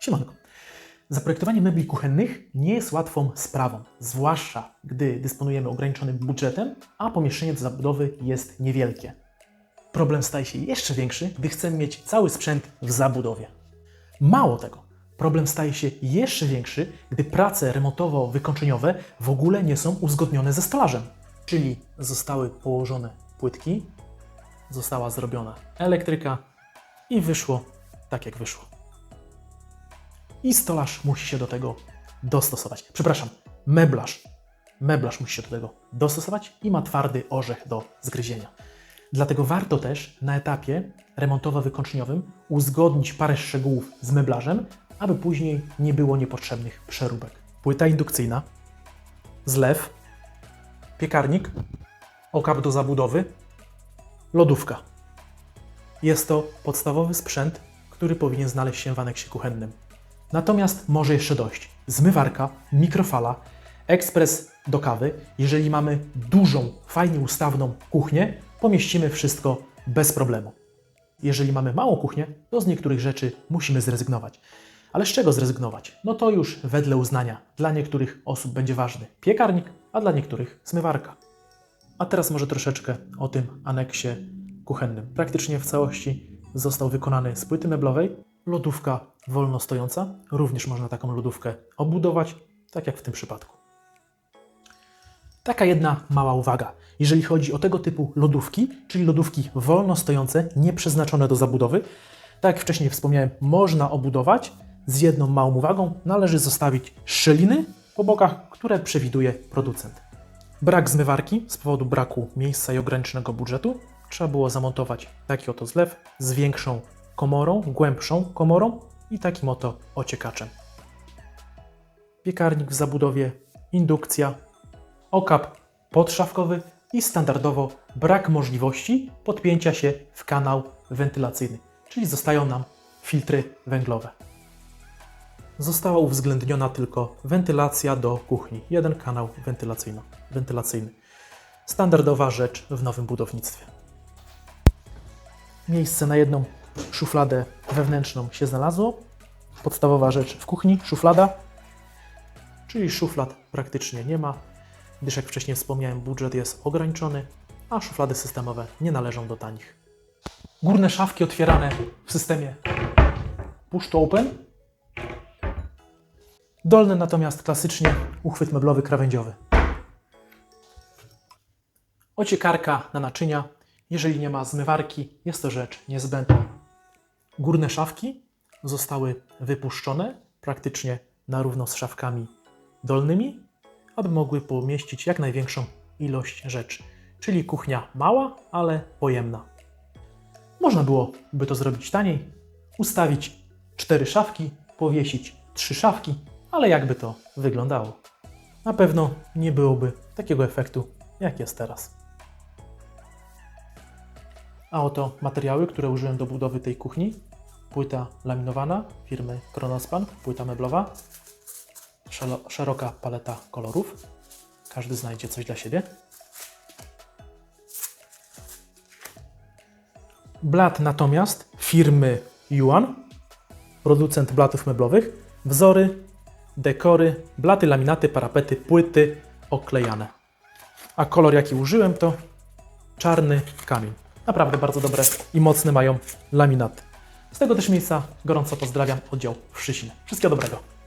Siemanko. Zaprojektowanie mebli kuchennych nie jest łatwą sprawą, zwłaszcza gdy dysponujemy ograniczonym budżetem, a pomieszczenie do zabudowy jest niewielkie. Problem staje się jeszcze większy, gdy chcemy mieć cały sprzęt w zabudowie. Mało tego, problem staje się jeszcze większy, gdy prace remontowo-wykończeniowe w ogóle nie są uzgodnione ze stolarzem. Czyli zostały położone płytki, została zrobiona elektryka i wyszło tak jak wyszło i stolarz musi się do tego dostosować. Przepraszam, meblarz. Meblarz musi się do tego dostosować i ma twardy orzech do zgryzienia. Dlatego warto też na etapie remontowo-wykończeniowym uzgodnić parę szczegółów z meblarzem, aby później nie było niepotrzebnych przeróbek. Płyta indukcyjna, zlew, piekarnik, okap do zabudowy, lodówka. Jest to podstawowy sprzęt, który powinien znaleźć się w aneksie kuchennym. Natomiast może jeszcze dojść zmywarka, mikrofala, ekspres do kawy. Jeżeli mamy dużą, fajnie ustawną kuchnię, pomieścimy wszystko bez problemu. Jeżeli mamy małą kuchnię, to z niektórych rzeczy musimy zrezygnować. Ale z czego zrezygnować? No to już wedle uznania. Dla niektórych osób będzie ważny piekarnik, a dla niektórych zmywarka. A teraz może troszeczkę o tym aneksie kuchennym. Praktycznie w całości został wykonany z płyty meblowej. Lodówka wolno stojąca. Również można taką lodówkę obudować, tak jak w tym przypadku. Taka jedna mała uwaga. Jeżeli chodzi o tego typu lodówki, czyli lodówki wolno stojące, nieprzeznaczone do zabudowy, tak jak wcześniej wspomniałem, można obudować z jedną małą uwagą. Należy zostawić szczeliny po bokach, które przewiduje producent. Brak zmywarki z powodu braku miejsca i ograniczonego budżetu. Trzeba było zamontować taki oto zlew z większą komorą, głębszą komorą i takim oto ociekaczem. Piekarnik w zabudowie, indukcja, okap podszafkowy i standardowo brak możliwości podpięcia się w kanał wentylacyjny, czyli zostają nam filtry węglowe. Została uwzględniona tylko wentylacja do kuchni, jeden kanał wentylacyjny. Standardowa rzecz w nowym budownictwie. Miejsce na jedną szufladę wewnętrzną się znalazło. Podstawowa rzecz w kuchni, szuflada, czyli szuflad praktycznie nie ma, gdyż jak wcześniej wspomniałem, budżet jest ograniczony, a szuflady systemowe nie należą do tanich. Górne szafki otwierane w systemie push to open. Dolne natomiast klasycznie uchwyt meblowy krawędziowy. Ociekarka na naczynia. Jeżeli nie ma zmywarki, jest to rzecz niezbędna. Górne szafki zostały wypuszczone praktycznie na równo z szafkami dolnymi, aby mogły pomieścić jak największą ilość rzeczy. Czyli kuchnia mała, ale pojemna. Można byłoby to zrobić taniej, ustawić cztery szafki, powiesić trzy szafki, ale jakby to wyglądało? Na pewno nie byłoby takiego efektu, jak jest teraz. A oto materiały, które użyłem do budowy tej kuchni. Płyta laminowana firmy Kronospan, płyta meblowa. Szeroka paleta kolorów. Każdy znajdzie coś dla siebie. Blat natomiast firmy Yuan, producent blatów meblowych. Wzory, dekory, blaty, laminaty, parapety, płyty oklejane. A kolor jaki użyłem to czarny kamień. Naprawdę bardzo dobre i mocne mają laminaty. Z tego też miejsca gorąco pozdrawiam oddział w Szysile. Wszystkiego dobrego.